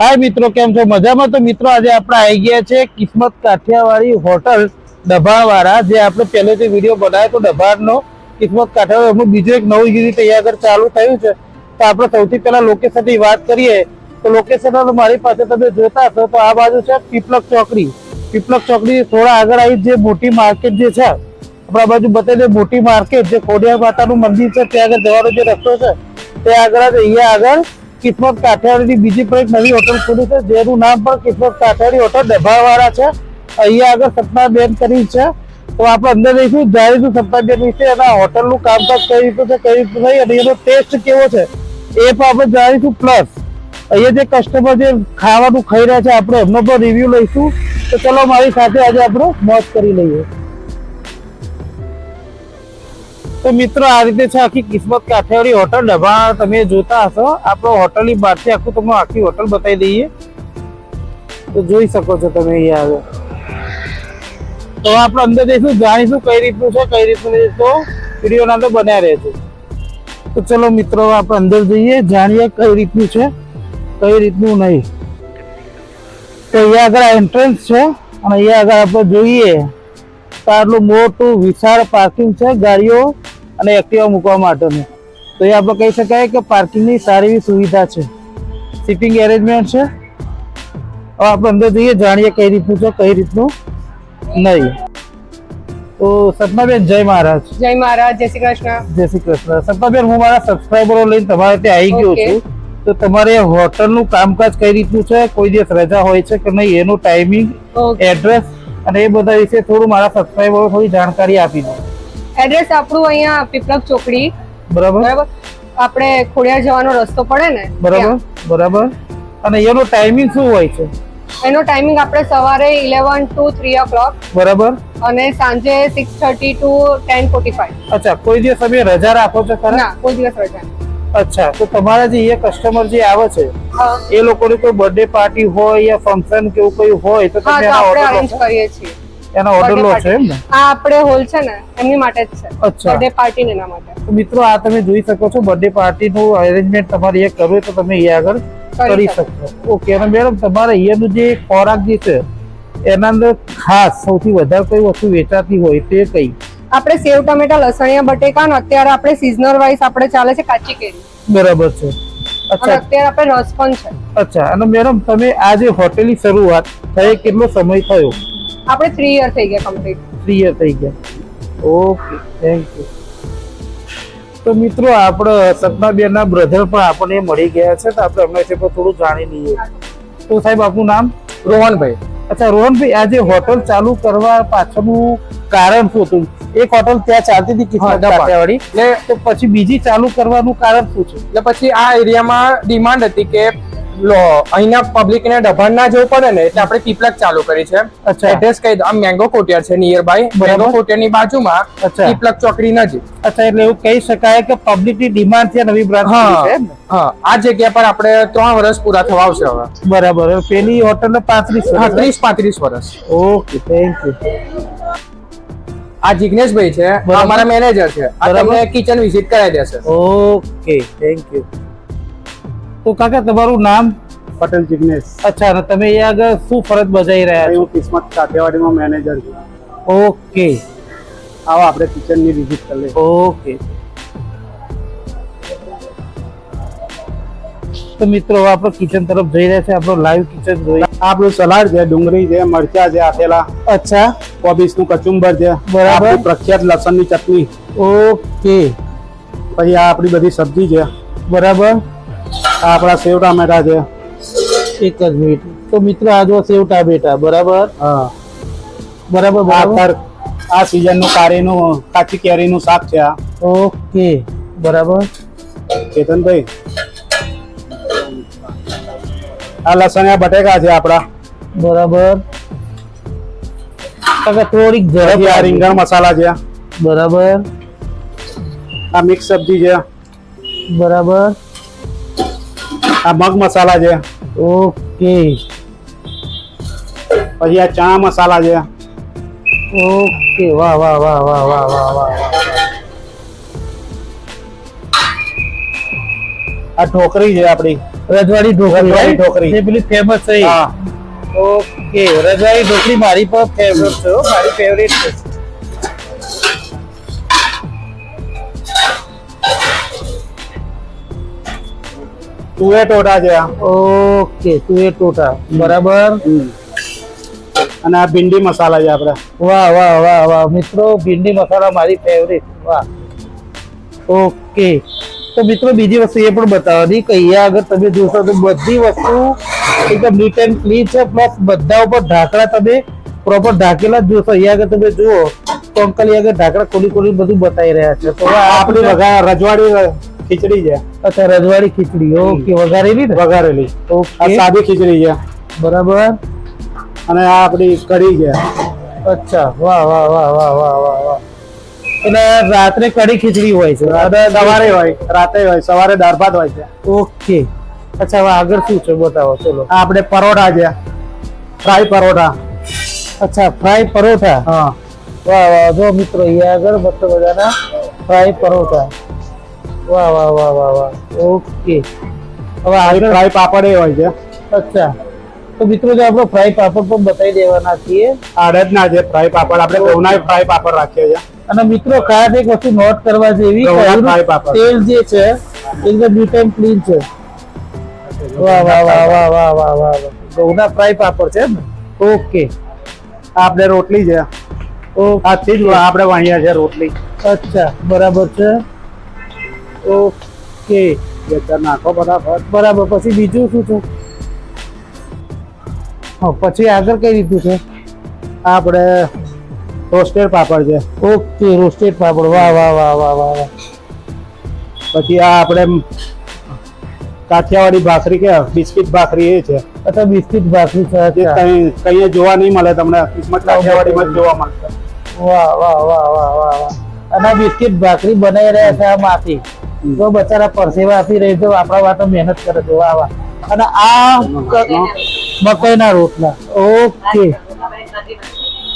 હાય મિત્રો, કેમ છો? મજામાં? તો મિત્રો, આજે આપણે આવી ગયા છે કિસ્મત કાઠિયાવાડી હોટલ ડભાવાળા. જે આપણે પહેલેથી વીડિયો બનાવ્યો તો ડભાડનો કિસ્મત કાઠિયાવાડ. એમનું બીજું એક નવું યુનિટ અહીંયા આગળ ચાલુ થયું છે. તો આપણે સૌથી પહેલાં લોકેશનની વાત કરીએ. તો લોકેશન તો મારી પાસે તમે જોતા હશો. તો આ બાજુ છે પીપલક ચોકડી. પીપલક ચોકડી થોડા આગળ આવી જે મોટી માર્કેટ જે છે, આપણા બાજુ બતાવી મોટી માર્કેટ જે ખોડિયા માતાનું મંદિર છે, ત્યાં આગળ જવાનો જે રસ્તો છે તે આગળ અહીંયા આગળ કિસ્મત કાઠિયાવાડીની બીજી પણ એક નવી હોટલ ખુલી છે, જેનું નામ પણ કિસ્મત કાઠિયાવાડી હોટલ ડભાવાળા છે. અહીંયા આગળ સપનાબેન કરી છે. તો આપણે અંદર જઈશું જાણીશું સપનાબેન વિશે એના હોટલનું કામકાજ કઈ રીતે છે, કઈ રીતે નહીં, અને એનો ટેસ્ટ કેવો છે, એ પણ આપણે જાણીશું. પ્લસ અહીંયા જે કસ્ટમર જે ખાવાનું ખાઈ રહ્યા છે, આપણે એમનો પણ રિવ્યુ લઈશું. તો ચલો, મારી સાથે આજે આપણે મોજ કરી લઈએ. તો મિત્રો, આ રીતે છે આખી કિસ્મત કાઠિયાવાડી હોટલ. ડભા તમે જોતા હશો. આપણો હોટલની બહારથી આખું તમને આખી હોટલ બતાવી દઈએ. તો જોઈ શકો છો તમે અહીંયા આગળ. તો આપણે અંદર જઈશું, જાણીશું કઈ રીતનું છે, કઈ રીતનું નહીં. તો વિડીયોના તો બન્યા રહે છે તો ચલો મિત્રો, આપણે અંદર જઈએ, જાણીએ કઈ રીતનું છે, કઈ રીતનું નહીં. તો અહીંયા આગળ એન્ટ્રન્સ છે. અને અહીંયા આગળ આપણે જોઈએ. તો આટલું મોટું વિશાળ પાર્કિંગ છે ગાડીઓ અને એક્ટિવા મૂકવા માટેનું. તો એ આપણે કહી શકાય કે પાર્કિંગની સારી એવી સુવિધા છે. સિટિંગ એરેન્જમેન્ટ છે. હવે આપણે અંદર જઈએ જાણીએ કઈ રીતનું છે કઈ રીતનું નહીં. તો સપનાબેન જય મહારાજ. જય મહારાજ જય શ્રી કૃષ્ણ. જય શ્રી કૃષ્ણ. સપનાબેન હું મારા સબસ્ક્રાઈબરો લઈને તમારે ત્યાં આવી ગયો છું. તો તમારે હોટલનું કામકાજ કઈ રીતનું છે? કોઈ દિવસ રજા હોય છે કે નહીં? એનું ટાઈમિંગ એડ્રેસ અને એ બધા વિશે થોડું મારા સબસ્ક્રાઈબરો થોડી જાણકારી આપી દો. એડ્રેસ આપણું અહીંયા પીપલક ચોકડી. બરાબર? બરાબર? આપણે ખોડિયાર જવાનો રસ્તો પડે ને બરાબર બરાબર. અને એનો ટાઈમિંગ શું હોય છે? એનો ટાઈમિંગ આપણે સવારે eleven to three o'clock બરાબર. અને સાંજે six thirty to ten forty five અચ્છા કોઈ દિવસ તમે રજા રાખો છો ના કોઈ દિવસ રજા નહીં. અચ્છા તો તમારા જે એ કસ્ટમર જે આવે છે એ લોકોની કોઈ બર્થડે પાર્ટી હોય યા ફંક્શન કે એવું કોઈ હોય તો તમે એના ઓર્ડર અરેન્જ કરીએ છીએ. એનો ઓર્ડર લો છે એમ ને આ આપણે હોલ છે ને એમની માટે જ છે. અચ્છા. બર્થડે પાર્ટી ને એના માટે. મિત્રો આ તમે જોઈ શકો છો બર્થડે પાર્ટી નું અરેન્જમેન્ટ તમારે એ કરવું હોય તો તમે અહીંયા આગળ કરી કરી શકશો. ઓકે અને મેડમ તમારે અહીંયાનું જે ખોરાક જે છે એના અંદર ખાસ સૌથી વધારે કોઈ વસ્તુ વેચાતી હોય તે કઈ? આપણે સેવ ટમેટા લસણિયા બટેકા ને અત્યારે આપણે સિઝનલ વાઇઝ આપણે ચાલે છે કાચી કેરી. બરાબર છે. અચ્છા. અત્યારે આપણે રસ પણ છે. અચ્છા. અને મેડમ તમે આ જે હોટેલની શરૂઆત થઈ કેટલો સમય થયો? આપણે 3 યર થઈ ગયા કમ્પ્લીટ 3 યર થઈ ગયા. ઓકે થેન્ક યુ તો મિત્રો આપણે સપનાબેન ના બ્રધર પણ આપણને મળી ગયા છે તો આપણે એમના વિશે પણ થોડું જાણી લઈએ. તો સાહેબ આપનું નામ? રોહનભાઈ. અચ્છા રોહનભાઈ આ જે હોટલ ચાલુ કરવા પાછળનું કારણ શું હતું? એક હોટલ ત્યાં ચાલતી હતી કિસ્મત કાઠિયાવાડી. એટલે તો પછી બીજી ચાલુ કરવાનું કારણ શું છે? એટલે પછી આ એરિયામાં ડિમાન્ડ હતી કે અહીંના પબ્લિક ને ડભાણ ના જવું પડે ને એટલે આપણે પીપલક ચાલુ કરી છે. અચ્છા. એડ્રેસ કહી દો. આ મેંગો કોટિયાર છે નિયર બાય. મેંગો કોટિયારની બાજુમાં અચ્છા. પીપલક ચોકડી નજીક. અચ્છા એટલે એવું કહી શકાય કે પબ્લિકની ડિમાન્ડ છે નવી બ્રાન્ચ હા છે હા. આ જગ્યા પર આપણે ત્રણ વર્ષ પૂરા થવા આવશે હવે. બરાબર. પેલી હોટલ પાંત્રીસ ત્રીસ પાંત્રીસ વર્ષ. ઓકે થેન્ક યુ આ જિગ્નેશભાઈ છે. આ મારા મેનેજર છે. આ તમને કિચન વિઝિટ કરાવી દેશે. ઓકે થેન્ક યુ તો કાકા તમારું નામ? પટેલ જિગ્નેશ. અચ્છા અને તમે અહીંયા આગળ શું ફરજ બજાવી રહ્યા હું કિસ્મત કાઠિયાવાડીમાં મેનેજર છું. ઓકે. આવો આપણે કિચનની વિઝિટ કરી લઈએ. ઓકે. તો મિત્રો આપણે કિચન તરફ જઈ રહ્યા છે. આપણો લાઈવ કિચન જોઈ આપણું સલાડ છે ડુંગળી છે મરચા છે આપેલા અચ્છા. કોબીસનું કચુંબર છે. બરાબર. પ્રખ્યાત લસણની ચટણી. ઓકે. પછી આ આપણી બધી સબ્જી છે. આ બરાબર આપણા સેવ ટામેટા છે. એક જ મિનિટ. તો મિત્ર આ જો સેવ ટામેટા બરાબર? હા. બરાબર આ બરાબર? આ સિઝનનું કારીનું કાચી કેરીનું શાક છે આ. ઓકે. બરાબર. કેતનભાઈ આ લસણિયા બટેકા છે આપણા બરાબર. થોડીક જરા આ રીંગણ મસાલા છે. બરાબર. આ મિક્સ સબ્જી છે. બરાબર. આ મગ મસાલા છે. ઓકે. પછી આ ચણા મસાલા છે. ઓકે. વાહ વાહ વાહ વાહ વાહ વાહ વાહ આ ઢોકરી છે આપણી રજવાડી ઢોકળી ઢોકળી. જે પેલી ફેમસ છે હા. ઓકે રજવાડી ઢોકળી મારી પણ ફેવરેટ છે મારી ફેવરેટ છે. તુએ ટોટા છે આ. ઓકે તુએ ટોટા. બરાબર? અને આ ભીંડી મસાલા છે આપણે વાહ વાહ વાહ વાહ. મિત્રો ભીંડી મસાલા મારી ફેવરેટ વાહ. ઓકે તો મિત્રો બીજી વસ્તુ એ પણ બતાવવાની કે અહીંયા આગળ તમે જોશો તો બધી વસ્તુ એકદમ નીટ એન્ડ ક્લીન છે. પ્લસ બધા ઉપર ઢાંકણા તમે પ્રોપર ઢાંકેલા જ જોશો. અહીંયા આગળ તમે જુઓ તો અંકલ અહીંયા આગળ ઢાંકણા ખોલી ખોલી બધું બતાવી રહ્યા છે. તો આ આપણી રજવાડી ખીચડી છે. અચ્છા રજવાડી ખીચડી. ઓકે વઘારેલી ને? વઘારેલી. ઓકે. સાદી ખીચડી છે. બરાબર. અને આ આપણી કઢી છે. અચ્છા વાહ વાહ વાહ વાહ વાહ વાહ વાહ. એટલે રાત્રે કઢી ખીચડી હોય છે. સવારે હોય રાતે હોય સવારે દાળ ભાત હોય છે. ઓકે. અચ્છા હવે આગળ શું છે બતાવો ચલો. આપણે પરોઠા છે. ફ્રાય પરોઠા. અચ્છા ફ્રાય પરોઠા? હા. વાહ વાહ જો મિત્રો અહીંયા આગળ મસ્ત મજાના ફ્રાય પરોઠા. વાહ વાહ વાહ વાહ વાહ. ઓકે. હવે આગળ? ફ્રાય પાપડ એ હોય છે. અચ્છા. તો મિત્રો જો આપણો ફ્રાય પાપડ પણ બતાવી દેવાના છીએ. આડદના છે ફ્રાય પાપડ. આપણે ઘઉંના ફ્રાય પાપડ રાખીએ છીએ. અને મિત્રો ખાસ એક વસ્તુ નોટ કરવા જેવી તેલ જે છે એકદમ નીટ એન્ડ ક્લીન છે. વાહ વાહ વાહ વાહ વાહ વાહ વાહ ઘઉંના ફ્રાય પાપડ છે ઓકે. આપણે રોટલી છે. આજથી જ આપણે વાણિયા છે રોટલી. અચ્છા બરાબર છે. ઓકે. નાખો બરાબર. બરાબર પછી બીજું શું છે? પછી આગળ કઈ રીતનું છે? આપણે રોસ્ટેડ પાપડ છે. Okay roasted papad. વાહ વાહ વાહ વાહ વાહ વાહ. પછી આ આપણે કાઠિયાવાડી ભાખરી કે બિસ્કિટ ભાખરી એ છે. અથવા બિસ્કિટ ભાખરી છે કઈ કઈ જોવા નહીં મળે તમને. કાઠિયાવાડીમાં જોવા મળશે. વાહ વાહ વાહ વાહ વાહ વાહ. અને બિસ્કિટ ભાખરી બનાવી રહ્યા છે આ માથી જો બચારા પરસેવા આપી રહી છે આપણા વાતો મહેનત કરે છે. વાહ વાહ. અને આ મકાઈના રોટલા. ઓકે.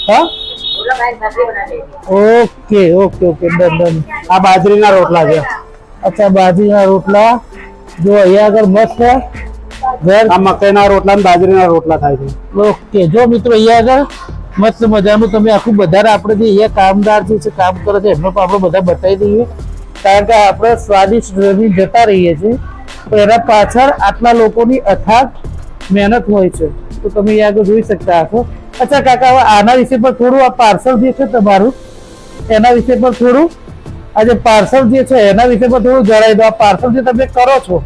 હા? Okay okay okay done done. આ બાજરીના રોટલા છે. અચ્છા બાજરીના રોટલા. જો અહીંયા આગળ મસ્ત ઘર. આ મકાઈના રોટલા અને બાજરીના રોટલા થાય છે. ઓકે જો મિત્રો અહીંયા આગળ મસ્ત મજાનું તમે આખું બધા આપણે જે અહીંયા કામદાર જે છે કામ કરે છે એમને પણ આપણે બધા બતાવી દઈએ. કારણ કે આપણે સ્વાદિષ્ટ રમી જતા રહીએ છીએ. તો એના પાછળ આટલા લોકોની અથાગ મહેનત હોય છે. તો તમે અહીંયા આગળ જોઈ શકતા હશો. અચ્છા કાકા હવે આના વિશે પણ થોડું આ પાર્સલ જે છે તમારું એના વિશે પણ થોડું આ જે પાર્સલ જે છે એના વિશે પણ થોડું જણાવી દો. આ પાર્સલ જે તમે કરો છો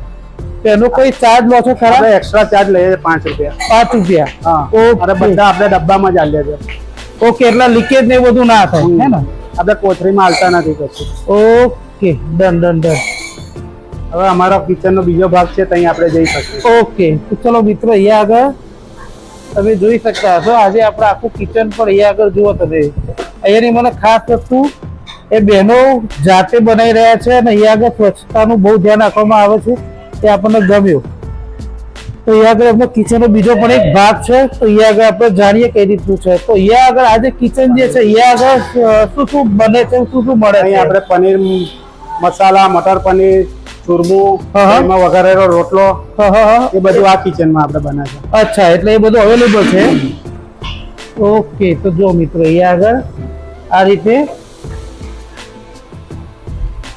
તેનો કોઈ ચાર્જ લો છો ખરા? એક્સ્ટ્રા ચાર્જ લઈએ પાંચ રૂપિયા. પાંચ રૂપિયા. હા. અરે બધા આપણે ડબ્બામાં જ આલ્યા છે ઓકે એટલે લીકેજ ને બધું ના થાય હે ને? આપણે કોથળીમાં હાલતા નથી કશું. Okay done done done. હવે અમારો કિચનનો બીજો ભાગ છે ત્યાં આપણે જઈ શકીએ. ઓકે ચલો મિત્રો અહીંયા આગળ તમે જોઈ શકતા હશો. આજે આપણે આખું કિચન પણ અહીંયા આગળ જુઓ તમે અહીંયાની મને ખાસ વસ્તુ એ બહેનો જાતે બનાવી રહ્યા છે અને અહીંયા આગળ સ્વચ્છતાનું બહુ ધ્યાન રાખવામાં આવે છે. તે આપણને ગમ્યું. તો અહીંયા આગળ આપણે કિચનનો બીજો પણ એક ભાગ છે. તો અહીંયા આગળ આપણે જાણીએ કઈ રીતનું છે. તો અહીંયા આગળ આજે કિચન જે છે અહીંયા આગળ શું શું બને છે શું શું મળે અહીંયા છે? આપણે પનીર મસાલા મટર પનીર ચૂરમું. એમાં વઘારેલો રોટલો એ બધું આ કિચનમાં આપણે બનાવીએ છે અચ્છા એટલે એ બધું અવેલેબલ છે? ઓકે તો જો મિત્રો એ આગળ આ રીતે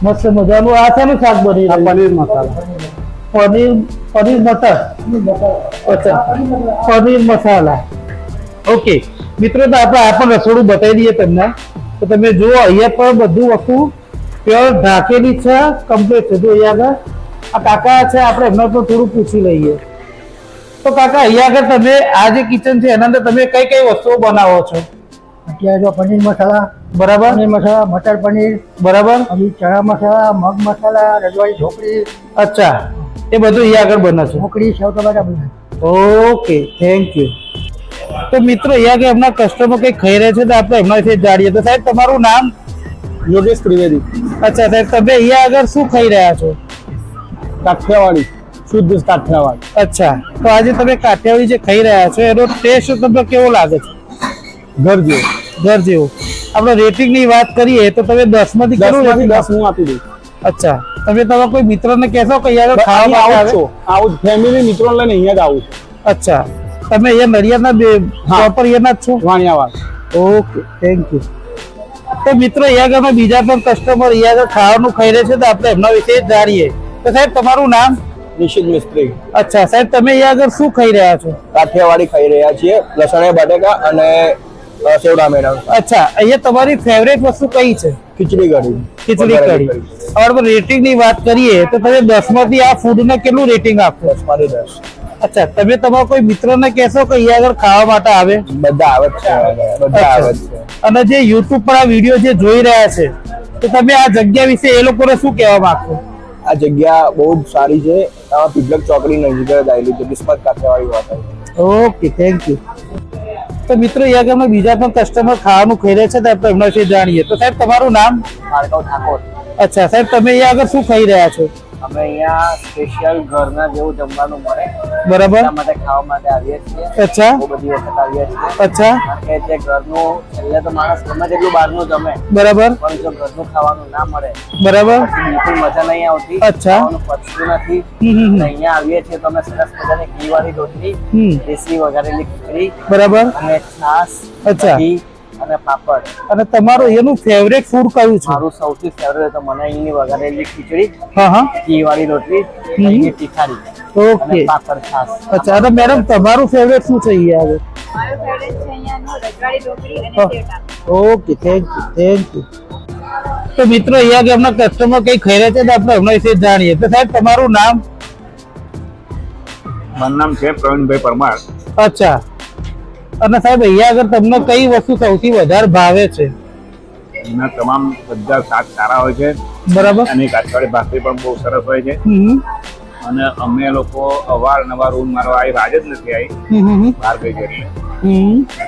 મસ્ત મજાનું આ શાનું શાક બની પનીર મસાલા. પનીર પનીર મટર? અચ્છા પનીર મસાલા. ઓકે મિત્રો તો આપણે આ પણ રસોડું બતાવી દઈએ તમને. તો તમે જુઓ અહીંયા પણ બધું વસ્તુ પ્યોર ઢાકેલી છે કમ્પ્લીટ છે. જો અહીંયા આગળ આ કાકા છે આપણે એમને પણ થોડું પૂછી લઈએ. તો કાકા અહીંયા આગળ તમે આ જે કિચન છે એના અંદર તમે કઈ કઈ વસ્તુઓ બનાવો છો? અત્યારે જો પનીર મસાલા બરાબર. પનીર મસાલા મટર પનીર બરાબર. ચણા મસાલા મગ મસાલા રજવાડી ઢોકળી. અચ્છા. એ બધું અહીંયા આગળ બને છે ઢોકળી સેવ ટમાટા બધું ઓકે થેન્ક યુ તો મિત્રો અહીંયા કે એમના કસ્ટમર કંઈક ખાઈ રહ્યા છે તો આપણે એમના વિશે જાણીએ. તો સાહેબ તમારું નામ? યોગેશ ત્રિવેદી. અચ્છા સાહેબ તમે અહીંયા આગળ શું ખાઈ રહ્યા છો? કાઠિયાવાડી શુદ્ધ કાઠિયાવાડી. અચ્છા તો આજે તમે કાઠિયાવાડી જે ખાઈ રહ્યા છો એનો ટેસ્ટ તમને કેવો લાગે છે? ઘર જેવો ઘર જેવો આપણે રેટિંગની વાત કરીએ તો તમે દસમાંથી કેટલું માંથી rating દસ હું આપી દઉં અચ્છા તમે તમારા કોઈ મિત્રને કહેશો કે યાર ખાવા માટે આવું છો. આવે ફેમિલી મિત્રો લઈને અહીંયા જ આવું અચ્છા તમે અહીંયા નડિયાદના પ્રોપર અહીંયાના જ છો? વાણિયાવાડ. ઓકે થેન્ક યુ તો મિત્રો અહીંયા બીજા પણ કસ્ટમર અહીંયા આગળ ખાવાનું ખાઈ રહ્યા છે તો આપણે એમના વિશે જાણીએ. તો સાહેબ તમારું નામ? નિશિત મિસ્ત્રી. અચ્છા સાહેબ તમે અહીંયા આગળ શું ખાઈ રહ્યા છો? કાઠિયાવાડી ખાઈ રહ્યા છીએ લસણિયા બટેકા અને સેવડા મેડમ અચ્છા અહીંયા તમારી ફેવરેટ વસ્તુ કઈ છે? ખીચડી કઢી. ખીચડી કઢી. હવે રેટિંગની વાત કરીએ તો તમે દસમાંથી આ ફૂડ ને કેટલું રેટિંગ આપશો મારી દસ. અચ્છા તમે તમારા કોઈ મિત્રને કહેશો કે અહીંયા આગળ ખાવા માટે આવે? બધા આવે છે બધા આવે છે. અને જે યુટ્યુબ પર આ વીડિયો જે જોઈ રહ્યા છે તો તમે આ જગ્યા વિશે એ લોકોને શું કહેવા માંગશો? આ જગ્યા બહુ જ સારી છે. આ પીપલક ચોકડી નજીક જ આવેલી છે. કિસ્મત કાઠિયાવાડી વાત ઓકે થેન્ક યુ તો મિત્રો અહીંયા આગળ બીજા પણ કસ્ટમર ખાવાનું ખાઈ રહ્યા છે તો આપણે એમના વિશે જાણીએ. તો સાહેબ તમારું નામ? ભાર્ગવ ઠાકોર. અચ્છા સાહેબ તમે અહીંયા આગળ શું ખાઈ રહ્યા છો? અમે અહીંયા સ્પેશિયલ ઘરના જેવું જમવાનું મળે. બરાબર. એટલા માટે ખાવા માટે આવીએ છીએ. અચ્છા. બહુ બધી વખત આવીએ છીએ. અચ્છા. કે જે ઘરનું છેલ્લે તો માણસ ગમે તેટલું બહારનું જમે બરાબર. પણ જો ઘરનું ખાવાનું ના મળે બરાબર. બિલકુલ મજા નહીં આવતી. અચ્છા. પચતું નથી. અહીંયા આવીએ છીએ તો અમે સરસ મજાની ઘીવાળી રોટલી હમ. દેશી વઘારેલી ખીચડી બરાબર. અને છાસ અચ્છા. ઘી અને પાપડ. અને તમારું એનું ફેવરેટ ફૂડ કયું છે? મારું સૌથી ફેવરેટ તો મને અહીંની વઘારેલી ખીચડી હા હા. ઘીવાળી રોટલી અને તીખારી. ઓકે. પાપડ છાસ અચ્છા અને મેડમ તમારું ફેવરેટ શું છે અહીંયા હવે મારું ફેવરેટ છે અહીંયાનું રજવાડી ઢોકળી અને હા. Okay thank you thank you તો મિત્રો અહીંયા કે એમના કસ્ટમર કઈ ખરે છે તો આપણે એમના વિશે જાણીએ. તો સાહેબ તમારું નામ? મારું નામ છે પ્રવીણભાઈ પરમાર. અચ્છા. અને સાહેબ અહીંયા આગળ તમને કઈ વસ્તુ સૌથી વધારે ભાવે છે? એના તમામ બધા શાક સારા હોય છે. બરાબર. અને કાઠિયાવાડી ભાખરી પણ બહુ સરસ હોય છે. અને અમે લોકો અવારનવાર રૂમ મારવા આવી રાજ જ નથી આવી. બહાર ગઈ છે એટલે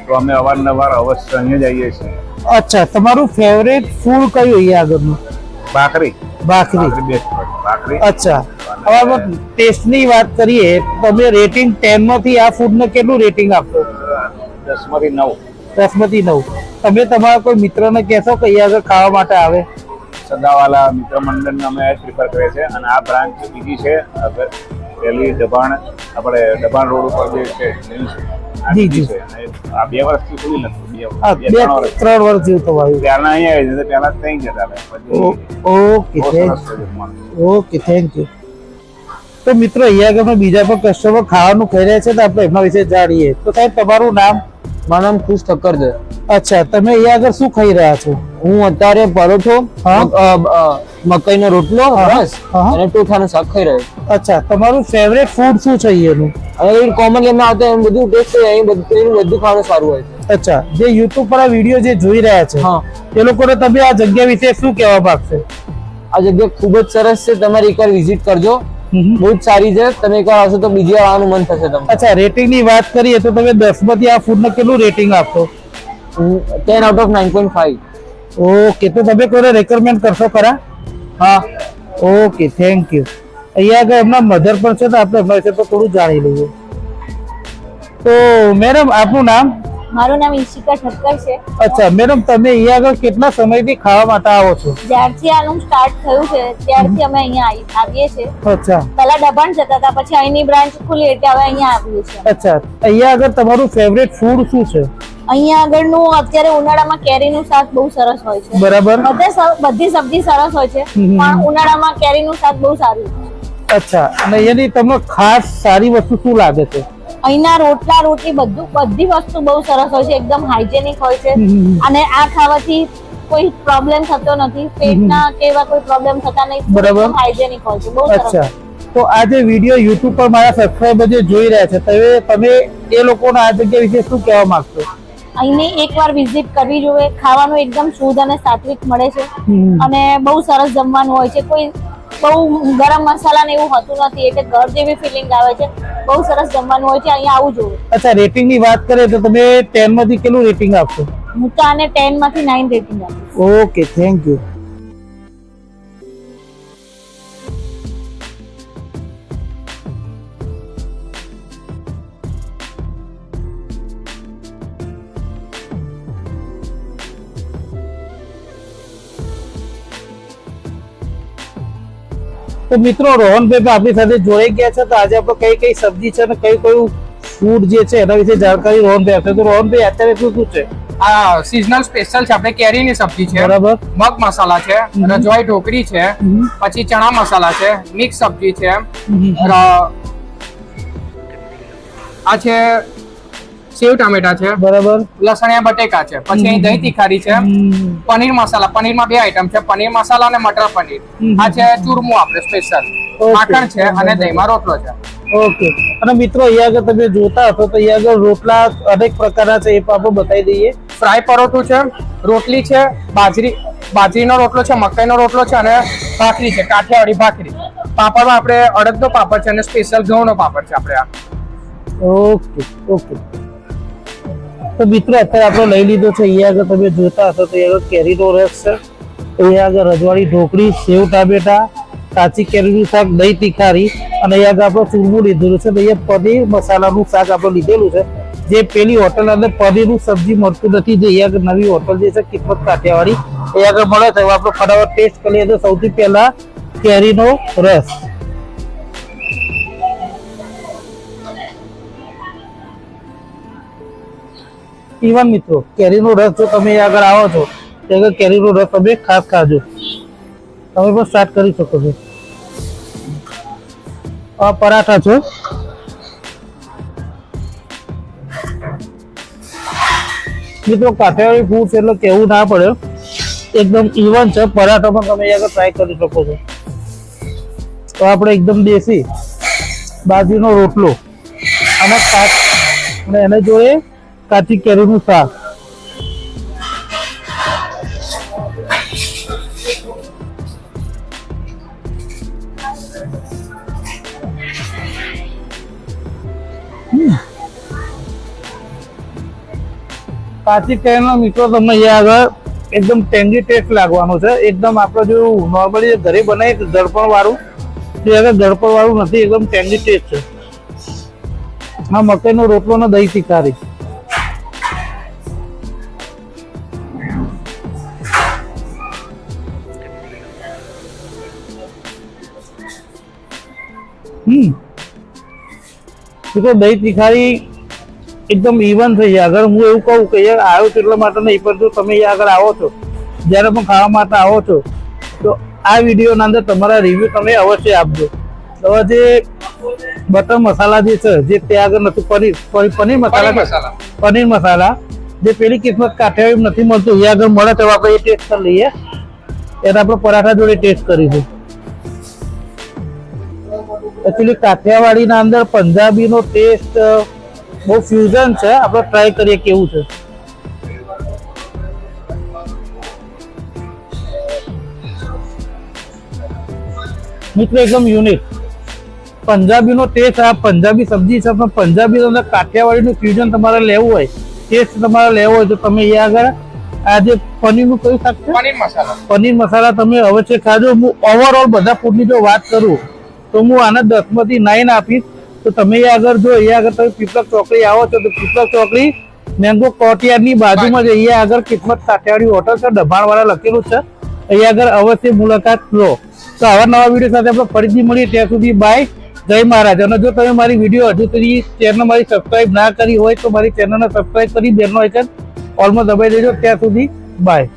તો અમે અવારનવાર અવશ્ય અહીંયા જઈએ છીએ. અચ્છા તમારું ફેવરેટ ફૂડ કયું અહીંયા આગળનું? ભાખરી. ભાખરી. ભાખરી અચ્છા. હવે ટેસ્ટની વાત કરીએ તો તમે રેટિંગ ટેનમાંથી આ ફૂડને કેટલું રેટિંગ આપશો દસમાંથી નવ. દસમાંથી નવ. તમે તમારા કોઈ મિત્રને કહેશો કે અહીંયા આગળ ખાવા માટે આવે? સદાવાલા મિત્ર મંડળને અમે પ્રિફર કરીએ છીએ અને આ બ્રાન્ચ બીજી છે પહેલી દબાણ આપણે દબાણ રોડ ઉપર જે છે આ જી, જી. આ બે વર્ષથી ખુલી નથી બે ત્રણ વર્ષ જેવું તો આવ્યું. અહીંયા આવી પહેલા જતા ઓકે. ઓકે થેન્ક યુ તો મિત્રો અહીંયા આગળ બીજા પણ કસ્ટમર ખાવાનું ખાઈ રહ્યા છે તો આપણે એમના વિશે જાણીએ. તો સાહેબ તમારું નામ? મારું નામ ખુશ ઠક્કર છે. અચ્છા તમે અહીંયા આગળ શું ખાઈ રહ્યા છો? હું અત્યારે પરોઠો મકાઈનો રોટલો. રસ. અને ટોઠાનું શાક ખાઈ રહ્યો અચ્છા તમારું ફેવરેટ ફૂડ શું છે અહીંયાનું અને કોમન એમાં આવતા એમ બધું ટેસ્ટ છે અહીં બધું બધું ખાવાનું સારું હોય છે. અચ્છા જે યુટ્યુબ પર આ વીડિયો જે જોઈ રહ્યા છે એ લોકોને તમે આ જગ્યા વિશે શું કહેવા માંગશો? આ જગ્યા ખૂબ જ સરસ છે તમારે એકવાર વિઝિટ કરજો. બહુ જ સારી છે. તમે એકવાર આવશો તો બીજી આવવાનું મન થશે તમને. અચ્છા રેટિંગની વાત કરીએ તો તમે દસમાંથી આ ફૂડ ને કેટલું રેટિંગ આપશો? Ten out of nine point five okay તો તમે કોઈને રેકમેન્ડ કરશો ખરા? હા. ઓકે થેન્ક યુ અહીંયા આગળ એમના મધર પણ છે તો આપણે એમના વિશે તો થોડું જાણી લઈએ. તો મેડમ આપનું નામ? મારું નામ ઈશિકા ઠક્કર છે. અચ્છા મેડમ તમે અહીંયા આગળ કેટલા સમયથી ખાવા માટે આવો છો? જ્યારથી આનું સ્ટાર્ટ થયું છે ત્યારથી અમે અહીંયા આવીએ છીએ. અચ્છા. પહેલા દબાણ જતા હતા પછી અહીંની બ્રાન્ચ ખુલી એટલે હવે અહીંયા આવીએ છીએ. અચ્છા અહીંયા આગળ તમારું ફેવરેટ ફૂડ શું છે? અહીંયા આગળનું અત્યારે ઉનાળામાં કેરીનું શાક બહુ સરસ હોય છે. બરાબર. બધે બધી સબ્જી સરસ હોય છે. પણ ઉનાળામાં કેરીનું શાક બહુ સારું છે. અચ્છા અને અહીંયાની તમને ખાસ સારી વસ્તુ શું લાગે છે? અહીંના રોટલા રોટલી બધું બધી વસ્તુ બહુ સરસ હોય છે એકદમ હાઇજેનિક હોય છે. અને આ ખાવાથી કોઈ પ્રોબ્લેમ થતો નથી. પેટના કે એવા કોઈ પ્રોબ્લેમ થતા નહીં બરાબર. હાઇજેનિક હોય છે. બહુ સરસ. તો આ જે વીડિયો યુટ્યુબ પર મારા સબસ્ક્રાઈબર જે જોઈ રહ્યા છે તમે તમે એ લોકોને આ જગ્યા વિશે શું કહેવા માંગશો? અહીંની એકવાર વિઝિટ કરવી જોઈએ. ખાવાનું એકદમ શુદ્ધ અને સાત્વિક મળે છે. અને બહુ સરસ જમવાનું હોય છે. કોઈ બહુ ગરમ મસાલા ને એવું હોતું નથી. એટલે ઘર જેવી ફિલિંગ આવે છે. બહુ સરસ જમવાનું હોય છે અહીંયા આવું જોઈએ અચ્છા રેટિંગની વાત કરીએ તો તમે ટેનમાંથી કેટલું રેટિંગ આપશો? હું તો આને ટેનમાંથી નાઇન રેટિંગ આપીશ. ઓકે થેન્ક યુ તો મિત્રો રોહનભાઈ પણ આપણી સાથે જોડાઈ ગયા છે. તો આજે આપણે કઈ કઈ સબ્જી છે અને કઈ કયું ફૂડ જે છે એના વિશે જાણકારી રોહનભાઈ આપશે. તો રોહનભાઈ અત્યારે શું શું છે? આ સિઝનલ સ્પેશિયલ છે. આપણે કેરીની સબ્જી છે. બરાબર. મગ મસાલા છે. રજવાઈ ઢોકળી છે. પછી ચણા મસાલા છે. મિક્સ સબ્જી છે. આ છે સેવ ટામેટા છે બરાબર. લસણિયા બટેકા છે. પછી અહીં દહીં તીખારી છે પનીર મસાલા. પનીરમાં બે આઈટમ છે પનીર મસાલા અને મટર પનીર. આ છે ચૂરમું આપણે સ્પેશિયલ. માખણ છે અને દહીંમાં રોટલો છે. ઓકે. અને મિત્રો અહીંયા આગળ તમે જોતા હતો તો અહીંયા આગળ રોટલા અનેક પ્રકારના છે એ પણ આપણે બતાવી દઈએ. ફ્રાય પરોઠું છે રોટલી છે બાજરી બાજરીનો રોટલો છે મકાઈનો રોટલો છે અને ભાખરી છે કાઠિયાવાડી ભાખરી. પાપડમાં આપણે અડદનો પાપડ છે અને સ્પેશિયલ ઘઉંનો પાપડ છે આપણે આ. Okay okay. તો મિત્રો, અત્યારે આપણે લઈ લીધો છે. અહીંયા આગળ તમે જોતા હશો તો આગળ કેરીનો રસ છે. અહીંયા આગળ રજવાડી ઢોકળી, સેવ ટામેટા, કાચી કેરીનું શાક, દહીં તીખારી અને અહીંયા આગળ આપણે ચૂરમું લીધેલું છે. અહીંયા પનીર મસાલાનું શાક આપણે લીધેલું છે. જે પેલી હોટલ અંદર પનીરનું સબ્જી મળતું નથી, જે અહીંયા આગળ નવી હોટલ જે છે કિંમત કાઠિયાવાડી. અહીંયા આગળ મળે છે આપણે ફટાફટ ટેસ્ટ કરીએ તો સૌથી પહેલા કેરીનો રસ. ઇવન મિત્રો, કેરીનો રસ જો તમે આગળ આવો છો, તો કેરીનો રસ તમે ખાસ ખાજો. તમે પણ સ્ટાર્ટ કરી શકો છો. આ પરાઠા છે. મિત્રો, કાઠિયાવાડી ફૂડ છે એટલે કેવું ના પડે. એકદમ ઇવન છે, પરાઠો પણ તમે આગળ ટ્રાય કરી શકો છો. તો આપણે એકદમ દેશી બાજરીનો રોટલો. આમાં અને એને જોડે કાચી કેરીનું શાક. કાચી કેરીનો મિત્રો તમને અહીંયા આગળ એકદમ ટેન્ડી ટેસ્ટ લાગવાનો છે. એકદમ આપણે જો નોર્મલી ઘરે બનાવીએ ગળપણ વાળું તે હવે ગળપણ વાળું નથી, એકદમ ટેન્ડી ટેસ્ટ છે. હા મકાઈનો રોટલો ને દહીં તીખારી તો દહીં તીખારી એકદમ ઇવન થઈ જાય. અગર હું એવું કહું કે યાર આવ્યો છું એટલા માટે નહીં પણ જો તમે આગળ આવો છો જ્યારે પણ ખાવા માટે આવો છો તો આ વિડીયોના અંદર તમારા રિવ્યૂ તમે અવશ્ય આપજો. હવે જે બટર મસાલા જે છે જે ત્યાં આગળ નથી પનીર પનીર મસાલા પનીર મસાલા. જે પેલી કિસ્મત કાઠિયાવાડી નથી મળતું એ આગળ મળે તો આપણે એ ટેસ્ટ કરી લઈએ. એને આપણે પરાઠા જોડે ટેસ્ટ કરીશું. એકચ્યુઅલી કાઠિયાવાડીના અંદર પંજાબીનો ટેસ્ટ બહુ ફ્યુઝન છે. આપણે ટ્રાય કરીએ કેવું છે. મિત્રો એકદમ યુનિક પંજાબીનો ટેસ્ટ આ પંજાબી સબ્જી છે પણ પંજાબી અંદર કાઠિયાવાડીનું ફ્યુઝન તમારે લેવું હોય ટેસ્ટ તમારે લેવો હોય તો તમે અહીંયા આગળ આ જે પનીરનું કયું શાક છે? પનીર મસાલા. પનીર મસાલા તમે અવશ્ય ખાજો. હું ઓવરઓલ બધા ફૂડની જો વાત કરું તો હું આને દસમાંથી નાઇન આપીશ. તો તમે અહીંયા આગળ જો અહીંયા આગળ તમે પીપલક ચોકડી આવો છો, તો પીપલક ચોકડી મેંગો કોર્ટયાર્ડની બાજુમાં જ અહીંયા આગળ કિસ્મત કાઠિયાવાડી હોટલ છે, દબાણવાળા લખેલું છે. અહીંયા આગળ અવશ્ય મુલાકાત લો. તો આવા નવા વીડિયો સાથે આપણે ફરીથી મળીએ. ત્યાં સુધી બાય જય મહારાજ. અને જો તમે મારી વીડિયો હજુ સુધી ચેનલ મારી સબસ્ક્રાઇબ ના કરી હોય, તો મારી ચેનલને સબસ્ક્રાઇબ કરી બેલનો આઇકન ઓલમાં દબાઈ દેજો. ત્યાં સુધી બાય